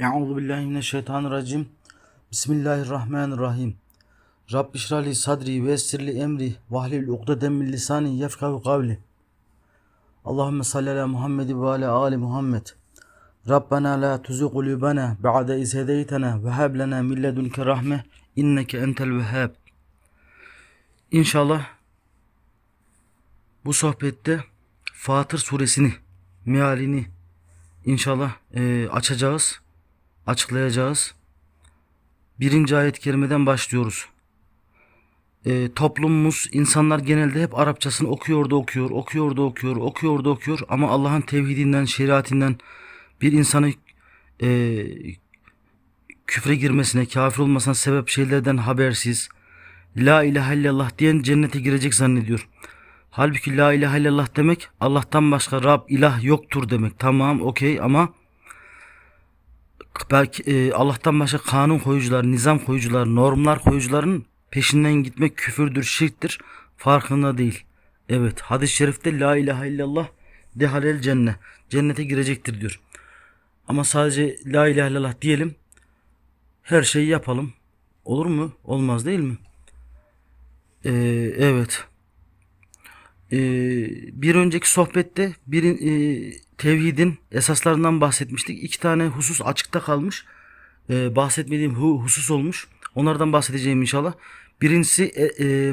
Euzu billahi mineşşeytanirracim. Bismillahirrahmanirrahim. Rabbi şrahli sadri ve yessirli emri ve hlul ukdeden min lisani yefkahu kavli. Allahumme salli ala Muhammed ve ala ali Muhammed. Rabbena la tuzigh kulubana ba'de iz hedeytena ve hab lana min ledunke rahme inneke entel vehhab. İnşallah bu sohbette Fatır suresini, mealini inşallah eee, açacağız, açıklayacağız. Birinci ayet-i kerimeden başlıyoruz. Eee, toplumumuz, insanlar genelde hep Arapçasını okuyor da okuyor, okuyor da okuyor, okuyor da okuyor ama Allah'ın tevhidinden, şeriatinden bir insanı eee, küfre girmesine, kafir olmasına sebep şeylerden habersiz, La ilahe illallah diyen cennete girecek zannediyor. Halbuki la ilahe illallah demek Allah'tan başka Rab ilah yoktur demek. Tamam okey ama belki e, Allah'tan başka kanun koyucular, nizam koyucular, normlar koyucuların peşinden gitmek küfürdür, şirktir. Farkında değil. Evet hadis-i şerifte la ilahe illallah dehalel cennet. Cennete girecektir diyor. Ama sadece la ilahe illallah diyelim. Her şeyi yapalım. Olur mu? Olmaz değil mi? Ee, evet. Ee, bir önceki sohbette bir e, tevhidin esaslarından bahsetmiştik. İki tane husus açıkta kalmış. Ee, bahsetmediğim hu, husus olmuş. Onlardan bahsedeceğim inşallah. Birincisi e, e,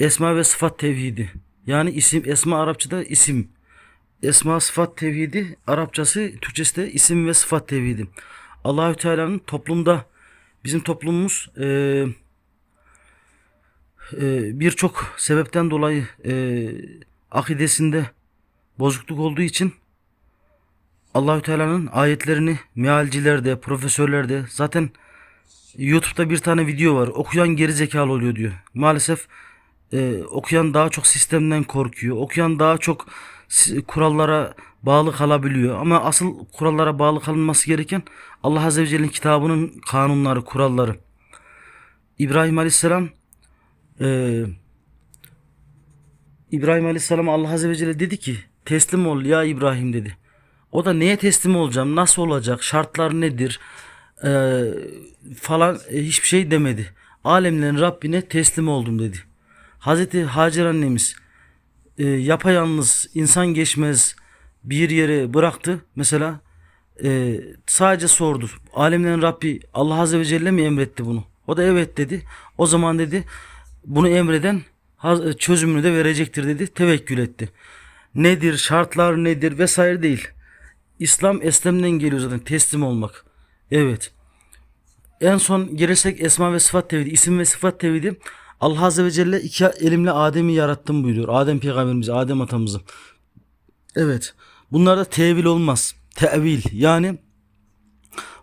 esma ve sıfat tevhidi. Yani isim esma Arapçada isim. Esma sıfat tevhidi Arapçası Türkçesi de isim ve sıfat tevhidi. Allahü Teala'nın toplumda bizim toplumumuz eee e, birçok sebepten dolayı e, akidesinde bozukluk olduğu için Allahü Teala'nın ayetlerini mealcilerde, profesörlerde zaten YouTube'da bir tane video var. Okuyan geri zekalı oluyor diyor. Maalesef e, okuyan daha çok sistemden korkuyor. Okuyan daha çok kurallara bağlı kalabiliyor. Ama asıl kurallara bağlı kalınması gereken Allah Azze ve Celle'nin kitabının kanunları, kuralları. İbrahim Aleyhisselam ee, İbrahim Aleyhisselam Allah Azze ve Celle dedi ki teslim ol ya İbrahim dedi. O da neye teslim olacağım? Nasıl olacak? Şartlar nedir? Ee, falan e, hiçbir şey demedi. Alemlerin Rabbine teslim oldum dedi. Hazreti Hacer annemiz e, yapayalnız insan geçmez bir yere bıraktı. Mesela e, sadece sordu. Alemlerin Rabbi Allah Azze ve Celle mi emretti bunu? O da evet dedi. O zaman dedi bunu emreden çözümünü de verecektir dedi. Tevekkül etti. Nedir, şartlar nedir vesaire değil. İslam eslemden geliyor zaten teslim olmak. Evet. En son gelirsek esma ve sıfat tevhidi, isim ve sıfat tevhidi. Allah Azze ve Celle iki elimle Adem'i yarattım buyuruyor. Adem peygamberimizi, Adem atamızı. Evet. Bunlarda tevil olmaz. Tevil yani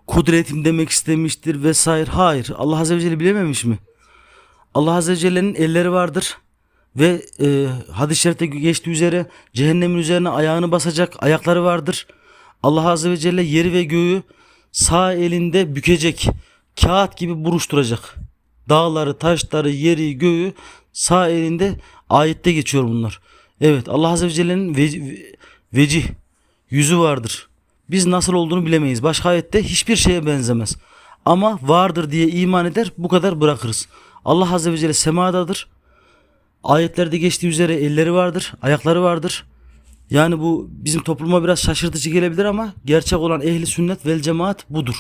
kudretim demek istemiştir vesaire. Hayır. Allah Azze ve Celle bilememiş mi? Allah Azze ve Celle'nin elleri vardır ve e, hadis-i şerifte geçtiği üzere cehennemin üzerine ayağını basacak ayakları vardır. Allah Azze ve Celle yeri ve göğü sağ elinde bükecek. Kağıt gibi buruşturacak. Dağları, taşları, yeri, göğü sağ elinde ayette geçiyor bunlar. Evet Allah Azze ve Celle'nin veci, vecih, yüzü vardır. Biz nasıl olduğunu bilemeyiz. Başka ayette hiçbir şeye benzemez. Ama vardır diye iman eder bu kadar bırakırız. Allah Azze ve Celle semadadır. Ayetlerde geçtiği üzere elleri vardır, ayakları vardır. Yani bu bizim topluma biraz şaşırtıcı gelebilir ama gerçek olan ehli sünnet vel cemaat budur.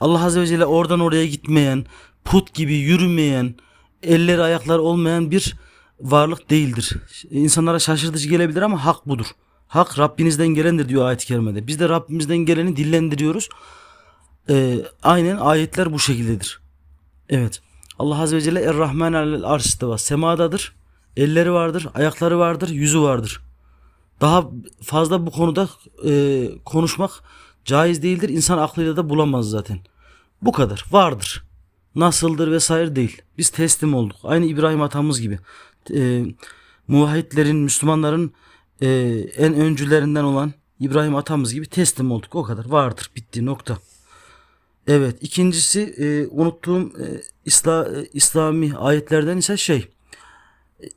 Allah Azze ve Celle oradan oraya gitmeyen, put gibi yürümeyen, elleri ayakları olmayan bir varlık değildir. İnsanlara şaşırtıcı gelebilir ama hak budur. Hak Rabbinizden gelendir diyor ayet-i kerimede. Biz de Rabbimizden geleni dillendiriyoruz. Ee, aynen ayetler bu şekildedir. Evet. Allah Azze ve Celle Er-Rahman alel var. Semadadır. Elleri vardır, ayakları vardır, yüzü vardır. Daha fazla bu konuda e, konuşmak caiz değildir. İnsan aklıyla da bulamaz zaten. Bu kadar. Vardır. Nasıldır vesaire değil. Biz teslim olduk. Aynı İbrahim atamız gibi. E, muvahhidlerin, Müslümanların e, en öncülerinden olan İbrahim atamız gibi teslim olduk. O kadar. Vardır. Bitti. Nokta. Evet. ikincisi e, unuttuğum e, İsla, e, İslami ayetlerden ise şey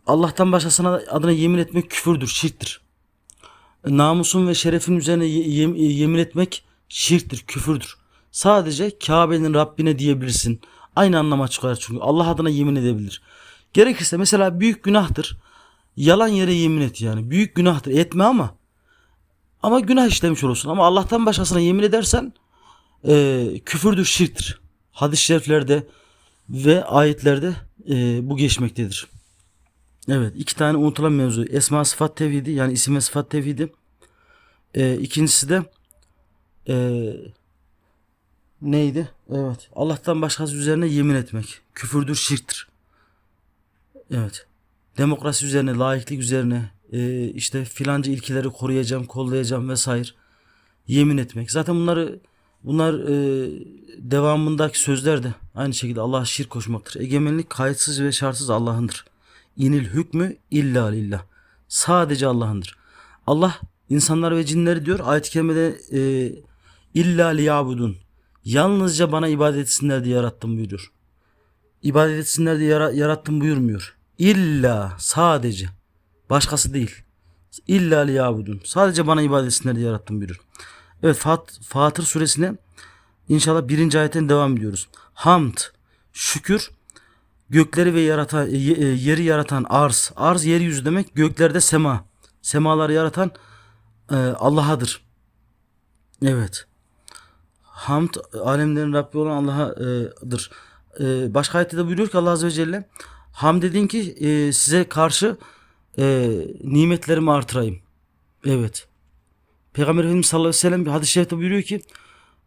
Allah'tan başkasına adına yemin etmek küfürdür, şirktir. Namusun ve şerefin üzerine ye- yem- yemin etmek şirktir, küfürdür. Sadece Kabe'nin Rabbine diyebilirsin. Aynı anlama çıkar çünkü Allah adına yemin edebilir. Gerekirse mesela büyük günahtır. Yalan yere yemin et yani. Büyük günahtır. Etme ama. Ama günah işlemiş olursun. Ama Allah'tan başkasına yemin edersen e, küfürdür, şirktir. Hadis-i şeriflerde ve ayetlerde e, bu geçmektedir. Evet iki tane unutulan mevzu. Esma sıfat tevhidi yani isim ve sıfat tevhidi. E, ikincisi de e, neydi? Evet. Allah'tan başkası üzerine yemin etmek. Küfürdür, şirktir. Evet. Demokrasi üzerine, laiklik üzerine, e, işte filanca ilkeleri koruyacağım, kollayacağım vesaire yemin etmek. Zaten bunları bunlar e, devamındaki sözler de aynı şekilde Allah'a şirk koşmaktır. Egemenlik kayıtsız ve şartsız Allah'ındır. İnil hükmü illa lillah. Sadece Allah'ındır. Allah insanlar ve cinleri diyor ayet-i kerimede e, illa liyabudun. Yalnızca bana ibadet etsinler diye yarattım buyuruyor. İbadet etsinler diye yara- yarattım buyurmuyor. İlla sadece. Başkası değil. İlla liyabudun. Sadece bana ibadet etsinler diye yarattım buyuruyor. Evet Fat, Fatır suresine inşallah birinci ayetten devam ediyoruz. Hamd, şükür, gökleri ve yaratan, e, e, yeri yaratan arz. Arz yeryüzü demek. Göklerde sema. Semaları yaratan e, Allah'adır. Evet. Hamd alemlerin Rabbi olan Allah'adır. E, başka ayette de buyuruyor ki Allah Azze ve Celle Hamd edin ki e, size karşı e, nimetlerimi artırayım. Evet. Peygamber Efendimiz sallallahu aleyhi ve sellem bir hadis-i şerifte buyuruyor ki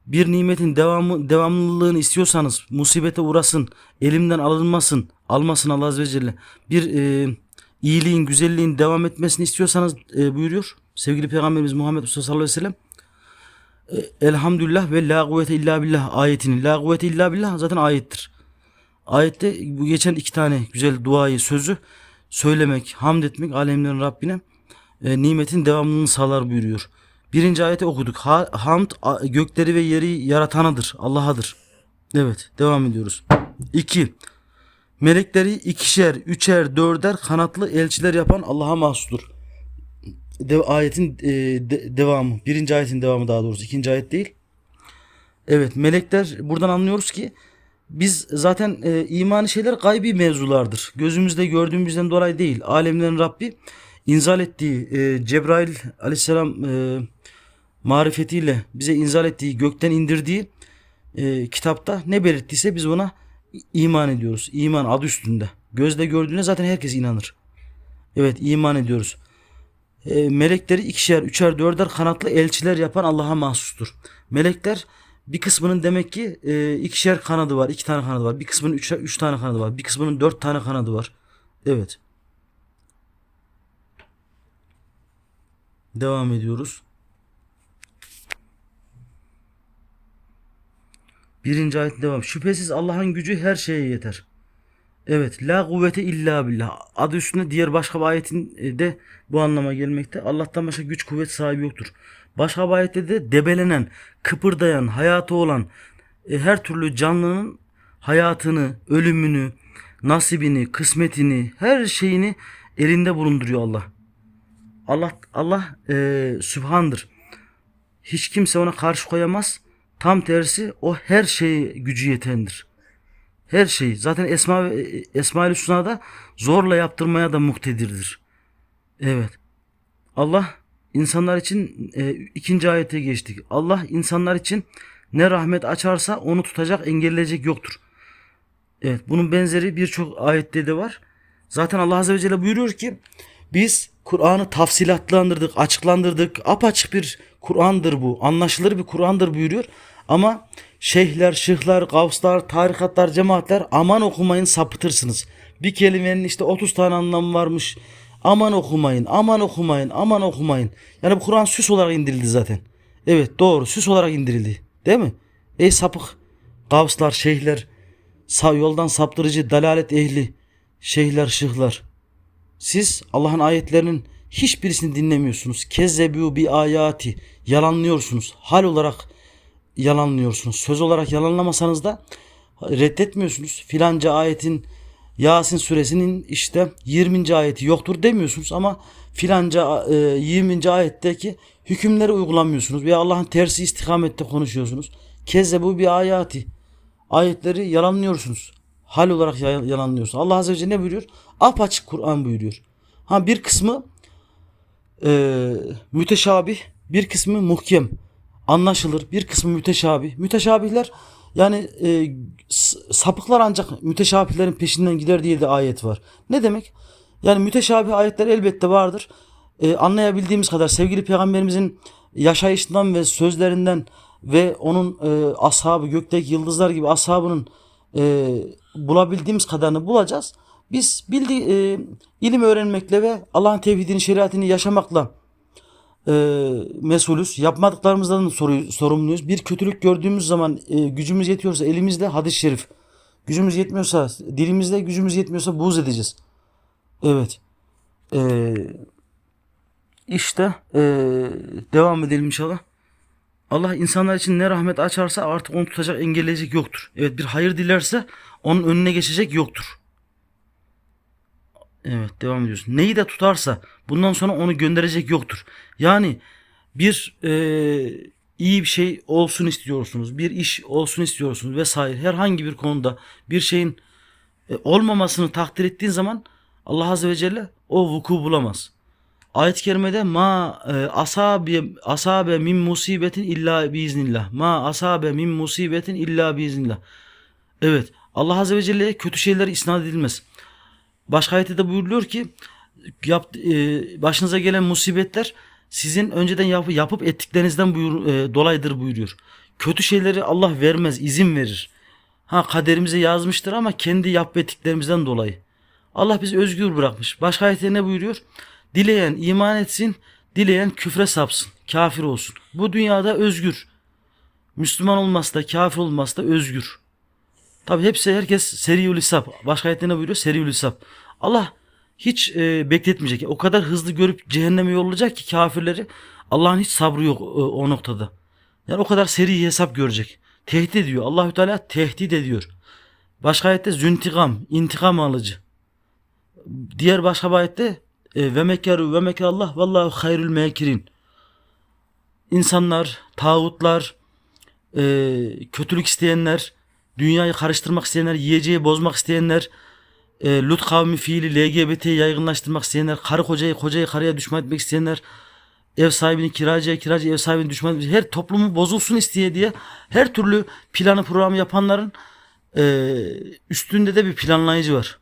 bir nimetin devamı devamlılığını istiyorsanız musibete uğrasın, elimden alınmasın, almasın Allah Azze ve Celle. Bir e, iyiliğin, güzelliğin devam etmesini istiyorsanız e, buyuruyor sevgili Peygamberimiz Muhammed Mustafa sallallahu aleyhi ve sellem. E, Elhamdülillah ve la kuvvete illa billah ayetini. La kuvvete illa billah zaten ayettir. Ayette bu geçen iki tane güzel duayı, sözü söylemek, hamd etmek alemlerin Rabbine e, nimetin devamlılığını sağlar buyuruyor. Birinci ayeti okuduk. Ha, hamd gökleri ve yeri yaratanıdır. Allah'adır. Evet devam ediyoruz. 2. Melekleri ikişer, üçer, dörder kanatlı elçiler yapan Allah'a mahsustur. De, ayetin e, de- devamı. Birinci ayetin devamı daha doğrusu. ikinci ayet değil. Evet melekler buradan anlıyoruz ki biz zaten e, imani şeyler gaybi mevzulardır. Gözümüzde gördüğümüzden dolayı değil. Alemlerin Rabbi inzal ettiği e, Cebrail aleyhisselam e, marifetiyle bize inzal ettiği gökten indirdiği e, kitapta ne belirttiyse biz ona iman ediyoruz. İman adı üstünde. Gözle gördüğüne zaten herkes inanır. Evet iman ediyoruz. E, melekleri ikişer, üçer, dörder kanatlı elçiler yapan Allah'a mahsustur. Melekler bir kısmının demek ki e, ikişer kanadı var, iki tane kanadı var. Bir kısmının üç, üç tane kanadı var. Bir kısmının dört tane kanadı var. Evet. Devam ediyoruz. Birinci ayet devam. Şüphesiz Allah'ın gücü her şeye yeter. Evet. La kuvvete illa billah. Adı üstünde diğer başka bir ayetin e, de bu anlama gelmekte. Allah'tan başka güç kuvvet sahibi yoktur. Başka bir ayette de debelenen, kıpırdayan, hayatı olan e, her türlü canlının hayatını, ölümünü, nasibini, kısmetini, her şeyini elinde bulunduruyor Allah. Allah Allah e, sübhandır. Hiç kimse ona karşı koyamaz. Tam tersi o her şeye gücü yetendir. Her şeyi. Zaten Esma ve Esmaül Hüsna'da zorla yaptırmaya da muktedirdir. Evet. Allah insanlar için e, ikinci ayete geçtik. Allah insanlar için ne rahmet açarsa onu tutacak, engelleyecek yoktur. Evet, bunun benzeri birçok ayette de var. Zaten Allah Azze ve Celle buyuruyor ki biz Kur'an'ı tafsilatlandırdık, açıklandırdık. Apaçık bir Kur'an'dır bu. Anlaşılır bir Kur'an'dır buyuruyor. Ama şeyhler, şıhlar, gavslar, tarikatlar, cemaatler aman okumayın sapıtırsınız. Bir kelimenin işte 30 tane anlamı varmış. Aman okumayın, aman okumayın, aman okumayın. Yani bu Kur'an süs olarak indirildi zaten. Evet doğru süs olarak indirildi. Değil mi? Ey sapık gavslar, şeyhler, yoldan saptırıcı, dalalet ehli, şeyhler, şıhlar. Siz Allah'ın ayetlerinin hiçbirisini dinlemiyorsunuz. Kezzebu bi ayati. Yalanlıyorsunuz. Hal olarak yalanlıyorsunuz. Söz olarak yalanlamasanız da reddetmiyorsunuz. Filanca ayetin Yasin suresinin işte 20. ayeti yoktur demiyorsunuz ama filanca e, 20. ayetteki hükümleri uygulamıyorsunuz veya Allah'ın tersi istikamette konuşuyorsunuz. Keze bu bir ayati. Ayetleri yalanlıyorsunuz. Hal olarak ya- yalanlıyorsunuz. Allah Azze ve Celle ne buyuruyor? Apaçık Kur'an buyuruyor. Ha bir kısmı e, müteşabih, bir kısmı muhkem. Anlaşılır. Bir kısmı müteşabih. Müteşabihler yani e, sapıklar ancak müteşabihlerin peşinden gider diye de ayet var. Ne demek? Yani müteşabih ayetler elbette vardır. E, anlayabildiğimiz kadar sevgili peygamberimizin yaşayışından ve sözlerinden ve onun e, ashabı gökteki yıldızlar gibi ashabının e, bulabildiğimiz kadarını bulacağız. Biz bildi e, ilim öğrenmekle ve Allah'ın tevhidini, şeriatını yaşamakla e, mesulüz. Yapmadıklarımızdan da soru, sorumluyuz. Bir kötülük gördüğümüz zaman e, gücümüz yetiyorsa elimizde hadis-i şerif. Gücümüz yetmiyorsa dilimizde, gücümüz yetmiyorsa buğz edeceğiz. Evet. E, işte e, devam edelim inşallah. Allah insanlar için ne rahmet açarsa artık onu tutacak, engelleyecek yoktur. Evet bir hayır dilerse onun önüne geçecek yoktur. Evet devam ediyoruz. Neyi de tutarsa bundan sonra onu gönderecek yoktur. Yani bir e, iyi bir şey olsun istiyorsunuz. Bir iş olsun istiyorsunuz vesaire. Herhangi bir konuda bir şeyin e, olmamasını takdir ettiğin zaman Allah Azze ve Celle o vuku bulamaz. Ayet-i kerimede ma e, asabe asabe min musibetin illa biiznillah. Ma asabe min musibetin illa biiznillah. Evet. Allah Azze ve Celle'ye kötü şeyler isnat edilmez. Başka ayette de buyuruluyor ki yap, e, başınıza gelen musibetler sizin önceden yap, yapıp ettiklerinizden buyur, e, dolayıdır buyuruyor. Kötü şeyleri Allah vermez, izin verir. Ha kaderimize yazmıştır ama kendi yap ve ettiklerimizden dolayı. Allah bizi özgür bırakmış. Başka ayette ne buyuruyor? Dileyen iman etsin, dileyen küfre sapsın, kafir olsun. Bu dünyada özgür. Müslüman olması da kafir olması da özgür. Tabi hepsi herkes seriül hesap. Başka ayette ne buyuruyor? Seriül hesap. Allah hiç e, bekletmeyecek. O kadar hızlı görüp cehenneme yollayacak ki kafirleri. Allah'ın hiç sabrı yok e, o noktada. Yani o kadar seri hesap görecek. Tehdit ediyor. Allahü Teala tehdit ediyor. Başka ayette züntikam, intikam alıcı. Diğer başka ayette e, ve mekkeru ve meker Allah vallahu hayrül mekirin. İnsanlar, tağutlar, e, kötülük isteyenler, dünyayı karıştırmak isteyenler, yiyeceği bozmak isteyenler, e, Lut kavmi fiili LGBT'yi yaygınlaştırmak isteyenler, karı kocayı kocayı karıya düşman etmek isteyenler, ev sahibini kiracıya kiracı ev sahibini düşman etmek her toplumu bozulsun isteye diye her türlü planı programı yapanların e, üstünde de bir planlayıcı var.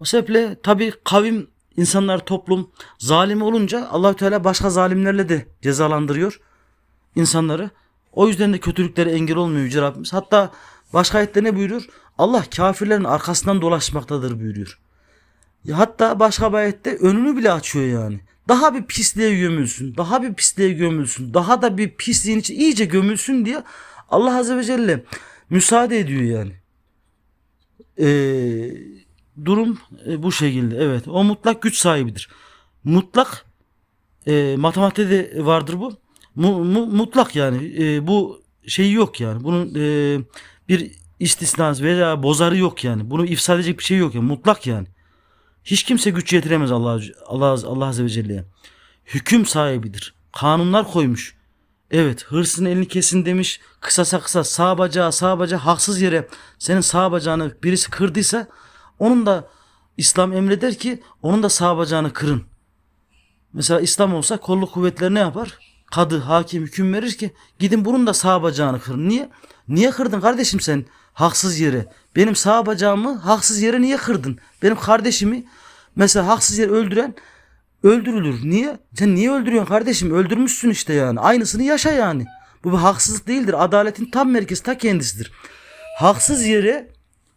O sebeple tabi kavim insanlar toplum zalim olunca Allahü Teala başka zalimlerle de cezalandırıyor insanları. O yüzden de kötülüklere engel olmuyor Yüce Rabbimiz. Hatta başka ayette ne buyuruyor? Allah kafirlerin arkasından dolaşmaktadır buyuruyor. Hatta başka bir ayette önünü bile açıyor yani. Daha bir pisliğe gömülsün, daha bir pisliğe gömülsün, daha da bir pisliğin içi iyice gömülsün diye Allah Azze ve Celle müsaade ediyor yani. Ee, durum e, bu şekilde. Evet. O mutlak güç sahibidir. Mutlak e, matematikte vardır bu. Mu- mu- mutlak yani. E, bu şeyi yok yani. Bunun e, bir istisnası veya bozarı yok yani. Bunu ifsad edecek bir şey yok yani. Mutlak yani. Hiç kimse güç yetiremez Allah Allah Allah Azze ve Celle'ye. Hüküm sahibidir. Kanunlar koymuş. Evet hırsın elini kesin demiş. Kısasa kısa sağ bacağı sağ bacağı haksız yere senin sağ bacağını birisi kırdıysa onun da İslam emreder ki onun da sağ bacağını kırın. Mesela İslam olsa kolluk kuvvetleri ne yapar? Kadı, hakim hüküm verir ki gidin bunun da sağ bacağını kırın. Niye? Niye kırdın kardeşim sen haksız yere? Benim sağ bacağımı haksız yere niye kırdın? Benim kardeşimi mesela haksız yere öldüren öldürülür. Niye? Sen niye öldürüyorsun kardeşim? Öldürmüşsün işte yani. Aynısını yaşa yani. Bu bir haksızlık değildir. Adaletin tam merkezi ta kendisidir. Haksız yere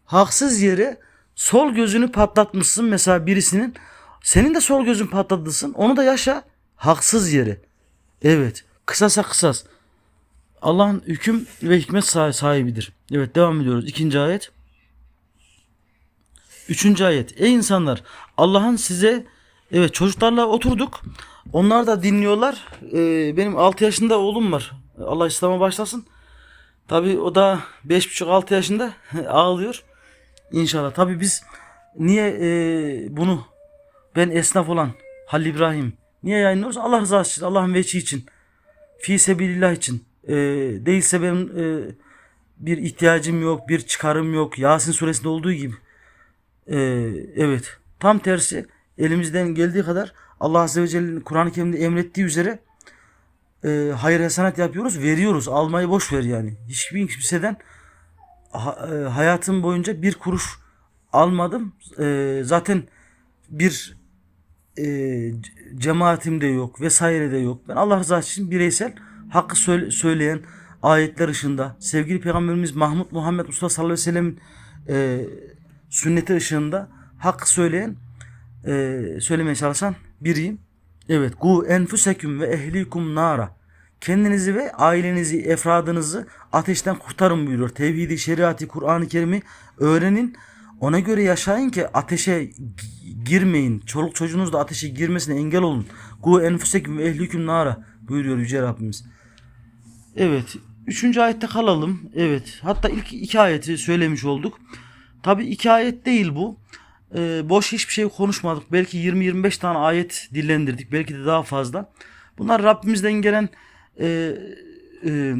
haksız yere sol gözünü patlatmışsın mesela birisinin. Senin de sol gözün patlatırsın. Onu da yaşa. Haksız yere. Evet. Kısasa kısas. Allah'ın hüküm ve hikmet sah- sahibidir. Evet devam ediyoruz. İkinci ayet. Üçüncü ayet. Ey insanlar Allah'ın size evet çocuklarla oturduk. Onlar da dinliyorlar. Ee, benim 6 yaşında oğlum var. Allah İslam'a başlasın. Tabi o da 5,5-6 yaşında ağlıyor. İnşallah. Tabi biz niye e, bunu ben esnaf olan Halil İbrahim niye yayınlıyoruz? Allah rızası için, Allah'ın veçi için. Fi sebilillah için. E, değilse benim e, bir ihtiyacım yok, bir çıkarım yok. Yasin suresinde olduğu gibi. E, evet. Tam tersi elimizden geldiği kadar Allah Azze ve Celle'nin Kur'an-ı Kerim'de emrettiği üzere e, hayır hasenat yapıyoruz, veriyoruz. Almayı boş ver yani. Hiçbir kimseden ha- e, hayatım boyunca bir kuruş almadım. E, zaten bir e, c- cemaatim de yok vesaire de yok. Ben Allah rızası için bireysel hakkı söyle- söyleyen ayetler ışığında sevgili Peygamberimiz Mahmud Muhammed Mustafa sallallahu aleyhi ve sellem'in e, sünneti ışığında hakkı söyleyen e, söylemeye çalışan biriyim. Evet. Gu enfuseküm ve ehlikum nara. Kendinizi ve ailenizi, efradınızı ateşten kurtarın buyuruyor. Tevhidi, şeriatı, Kur'an-ı Kerim'i öğrenin. Ona göre yaşayın ki ateşe girmeyin. Çoluk çocuğunuz da ateşe girmesine engel olun. Gu enfuseküm ve ehlikum nara buyuruyor Yüce Rabbimiz. Evet. Üçüncü ayette kalalım. Evet. Hatta ilk iki ayeti söylemiş olduk. Tabi iki ayet değil bu. Ee, boş hiçbir şey konuşmadık. Belki 20-25 tane ayet dillendirdik. Belki de daha fazla. Bunlar Rabbimizden gelen e, e,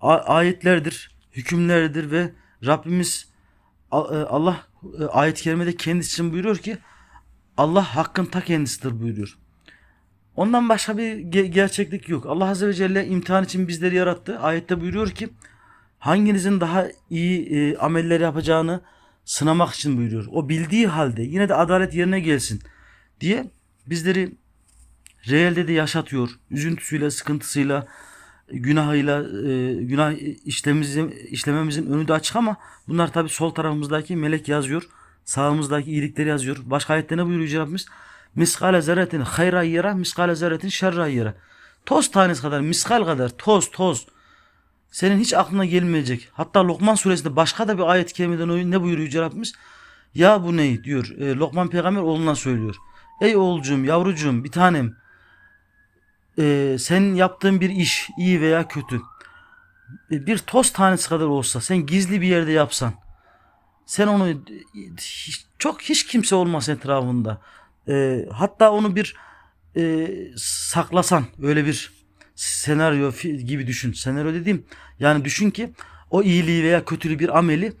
ayetlerdir, hükümlerdir ve Rabbimiz e, Allah e, ayet-i kerimede kendisi için buyuruyor ki Allah hakkın ta kendisidir buyuruyor. Ondan başka bir ge- gerçeklik yok. Allah Azze ve Celle imtihan için bizleri yarattı. Ayette buyuruyor ki hanginizin daha iyi e, ameller yapacağını sınamak için buyuruyor. O bildiği halde yine de adalet yerine gelsin diye bizleri reelde de yaşatıyor. Üzüntüsüyle, sıkıntısıyla, günahıyla, e, günah işlememizin, işlememizin önü de açık ama bunlar tabi sol tarafımızdaki melek yazıyor. Sağımızdaki iyilikleri yazıyor. Başka ayette ne buyuruyor Yüce Rabbimiz? Miskale zerretin hayra yere, miskale zerretin şerra yere. Toz tanesi kadar, miskal kadar, toz toz. Senin hiç aklına gelmeyecek. Hatta Lokman suresinde başka da bir ayet-i kerimeden o- ne buyuruyor Yüce Rabbimiz? Ya bu ne diyor. E, Lokman peygamber oğluna söylüyor. Ey oğulcuğum, yavrucuğum, bir tanem. E, senin yaptığın bir iş iyi veya kötü. e, bir toz tanesi kadar olsa sen gizli bir yerde yapsan. Sen onu e, hiç- çok hiç kimse olmasa etrafında. E, hatta onu bir e, saklasan öyle bir senaryo gibi düşün. Senaryo dediğim yani düşün ki o iyiliği veya kötülüğü bir ameli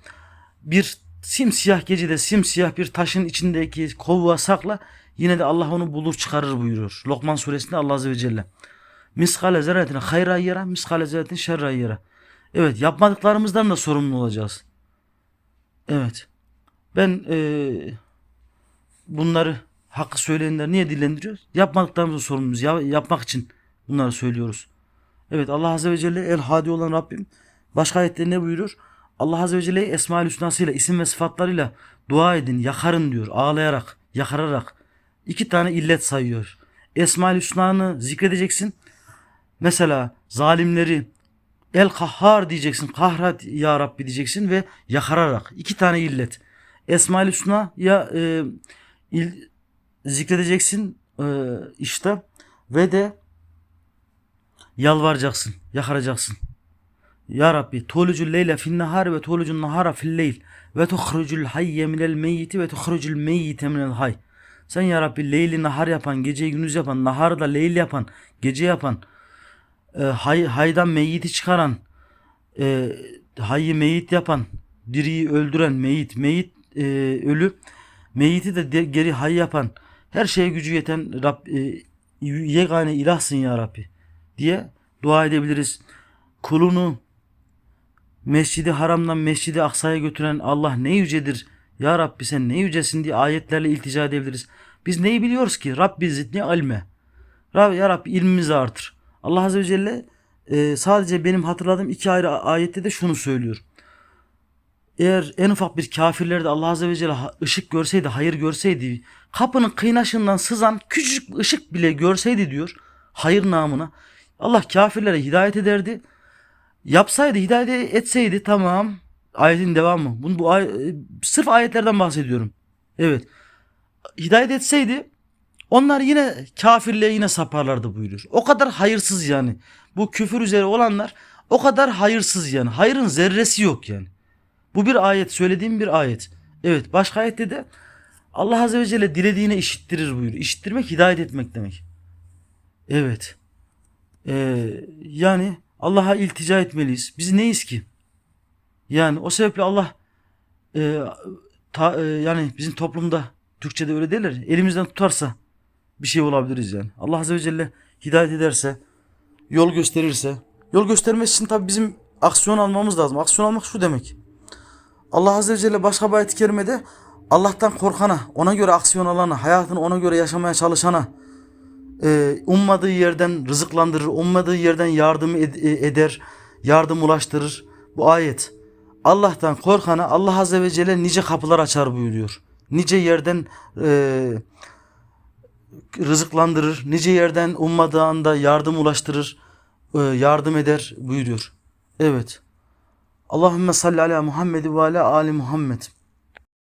bir simsiyah gecede simsiyah bir taşın içindeki kovuğa sakla yine de Allah onu bulur çıkarır buyuruyor. Lokman suresinde Allah Azze ve Celle. Miskale zerretine hayra yara, miskale zerretin şerra yara. Evet yapmadıklarımızdan da sorumlu olacağız. Evet. Ben eee, bunları hakkı söyleyenler niye dillendiriyoruz? Yapmadıklarımızın sorumluyuz. Ya, yapmak için bunları söylüyoruz. Evet Allah Azze ve Celle el hadi olan Rabbim başka ayette ne buyuruyor? Allah Azze ve Celle Esma-ül Hüsna'sıyla isim ve sıfatlarıyla dua edin, yakarın diyor. Ağlayarak, yakararak. İki tane illet sayıyor. Esma-ül Hüsna'nı zikredeceksin. Mesela zalimleri El Kahhar diyeceksin. Kahrat ya Rabbi diyeceksin ve yakararak. iki tane illet. Esma-ül Hüsna ya e, il, zikredeceksin e, işte ve de yalvaracaksın, yakaracaksın. Ya Rabbi tolucul leyle fin nahar ve tolucul nahara fil leyl ve tuhrucul hayye minel meyyiti ve tuhrucul meyyite minel hay. Sen ya Rabbi leyli nahar yapan, geceyi gündüz yapan, naharı da leyl yapan, gece yapan, e, hay, haydan meyyiti çıkaran, e, hayı meyit yapan, diriyi öldüren meyit, meyit e, ölü, meyiti de de- geri hay yapan, her şeye gücü yeten Rab, e, yegane ilahsın ya Rabbi diye dua edebiliriz. Kulunu Mescidi Haram'dan Mescidi Aksa'ya götüren Allah ne yücedir. Ya Rabbi sen ne yücesin diye ayetlerle iltica edebiliriz. Biz neyi biliyoruz ki? Rabbi zidni ilme. Rab, ya Rabbi ilmimizi artır. Allah Azze ve Celle e, sadece benim hatırladığım iki ayrı ayette de şunu söylüyor. Eğer en ufak bir kafirlerde Allah Azze ve Celle ışık görseydi, hayır görseydi, kapının kıynaşından sızan küçücük ışık bile görseydi diyor, hayır namına, Allah kafirlere hidayet ederdi. Yapsaydı, hidayet etseydi tamam. Ayetin devamı. Bunu bu ay- e, sırf ayetlerden bahsediyorum. Evet. Hidayet etseydi onlar yine kafirliğe yine saparlardı buyuruyor. O kadar hayırsız yani. Bu küfür üzere olanlar o kadar hayırsız yani. Hayrın zerresi yok yani. Bu bir ayet, söylediğim bir ayet. Evet, başka ayette de Allah Azze ve Celle dilediğine işittirir buyuruyor. İşittirmek hidayet etmek demek. Evet. Ee, yani Allah'a iltica etmeliyiz. Biz neyiz ki? Yani o sebeple Allah e, ta- e, yani bizim toplumda Türkçe'de öyle derler. Elimizden tutarsa bir şey olabiliriz yani. Allah Azze ve Celle hidayet ederse, yol gösterirse. Yol göstermesi için tabii bizim aksiyon almamız lazım. Aksiyon almak şu demek. Allah Azze ve Celle başka bir ayet-i kerimede Allah'tan korkana, ona göre aksiyon alana, hayatını ona göre yaşamaya çalışana, e, ummadığı yerden rızıklandırır, ummadığı yerden yardım e, eder, yardım ulaştırır. Bu ayet. Allah'tan korkana Allah Azze ve Celle nice kapılar açar buyuruyor. Nice yerden e, rızıklandırır, nice yerden ummadığı anda yardım ulaştırır, e, yardım eder buyuruyor. Evet. Allahümme salli ala Muhammed ve ala Ali Muhammed.